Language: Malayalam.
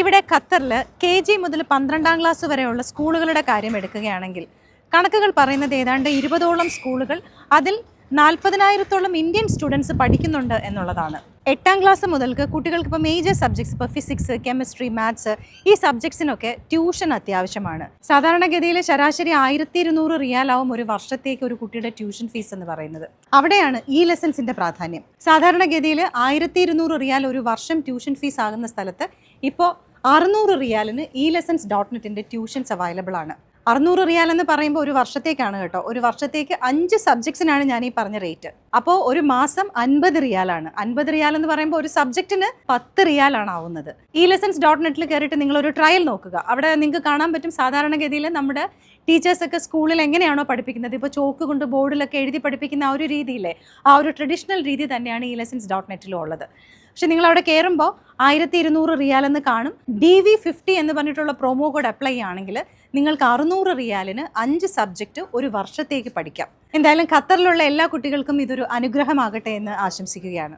ഇവിടെ ഖത്തറിൽ കെ ജി മുതൽ പന്ത്രണ്ടാം ക്ലാസ് വരെയുള്ള സ്കൂളുകളുടെ കാര്യം എടുക്കുകയാണെങ്കിൽ കണക്കുകൾ പറയുന്നത് ഏതാണ്ട് ഇരുപതോളം സ്കൂളുകൾ അതിൽ നാൽപ്പതിനായിരത്തോളം ഇന്ത്യൻ സ്റ്റുഡൻസ് പഠിക്കുന്നുണ്ട് എന്നുള്ളതാണ്. എട്ടാം ക്ലാസ് മുതൽക്ക് കുട്ടികൾക്ക് ഇപ്പോൾ മേജർ സബ്ജക്ട്സ് ഇപ്പോൾ ഫിസിക്സ് കെമിസ്ട്രി മാത്സ് ഈ സബ്ജക്ട്സിനൊക്കെ ട്യൂഷൻ അത്യാവശ്യമാണ്. സാധാരണഗതിയിൽ ശരാശരി ആയിരത്തി ഇരുന്നൂറ് റിയാലാവും ഒരു വർഷത്തേക്ക് ഒരു കുട്ടിയുടെ ട്യൂഷൻ ഫീസ് എന്ന് പറയുന്നത്. അവിടെയാണ് ഈ ലെസൺസിന്റെ പ്രാധാന്യം. സാധാരണഗതിയിൽ ആയിരത്തി ഇരുന്നൂറ് റിയാൽ ഒരു വർഷം ട്യൂഷൻ ഫീസ് ആകുന്ന സ്ഥലത്ത് ഇപ്പോൾ അറുന്നൂറ് റിയാലിന് ഇ ലെസൺസ് ഡോട്ട് നെറ്റിന്റെ ട്യൂഷൻസ് അവൈലബിൾ ആണ്. അറുന്നൂറ് റിയാൽ എന്ന് പറയുമ്പോൾ ഒരു വർഷത്തേക്കാണ് കേട്ടോ. ഒരു വർഷത്തേക്ക് അഞ്ച് സബ്ജക്ട്സിനാണ് ഞാൻ ഈ പറഞ്ഞ റേറ്റ് അപ്പോൾ ഒരു മാസം അൻപത് റിയാലാണ്. അൻപത് റിയാൽ എന്ന് പറയുമ്പോൾ ഒരു സബ്ജക്റ്റിന് പത്ത് റിയാലാണ് ആവുന്നത്. ഈ ലെസൻസ് ഡോട്ട് നെറ്റിൽ കയറിയിട്ട് നിങ്ങൾ ഒരു ട്രയൽ നോക്കുക. അവിടെ നിങ്ങൾക്ക് കാണാൻ പറ്റും സാധാരണഗതിയിൽ നമ്മുടെ ടീച്ചേഴ്സൊക്കെ സ്കൂളിൽ എങ്ങനെയാണോ പഠിപ്പിക്കുന്നത്. ഇപ്പോൾ ചോക്ക് കൊണ്ട് ബോർഡിലൊക്കെ എഴുതി പഠിപ്പിക്കുന്ന ആ ഒരു രീതിയിലെ ആ ഒരു ട്രഡീഷണൽ രീതി തന്നെയാണ് ഈ ലെസൻസ് ഡോട്ട് നെറ്റിലും ഉള്ളത്. പക്ഷെ നിങ്ങൾ അവിടെ കയറുമ്പോൾ ആയിരത്തി ഇരുന്നൂറ് റിയാൽ എന്ന് കാണും. ഡി വി ഫിഫ്റ്റി എന്ന് പറഞ്ഞിട്ടുള്ള പ്രൊമോ കോഡ് അപ്ലൈ ചെയ്യുകയാണെങ്കിൽ നിങ്ങൾക്ക് അറുന്നൂറ് റിയാലിന് അഞ്ച് സബ്ജക്റ്റ് ഒരു വർഷത്തേക്ക് പഠിക്കാം. എന്തായാലും ഖത്തറിലുള്ള എല്ലാ കുട്ടികൾക്കും ഇതൊരു അനുഗ്രഹമാകട്ടെ എന്ന് ആശംസിക്കുകയാണ്.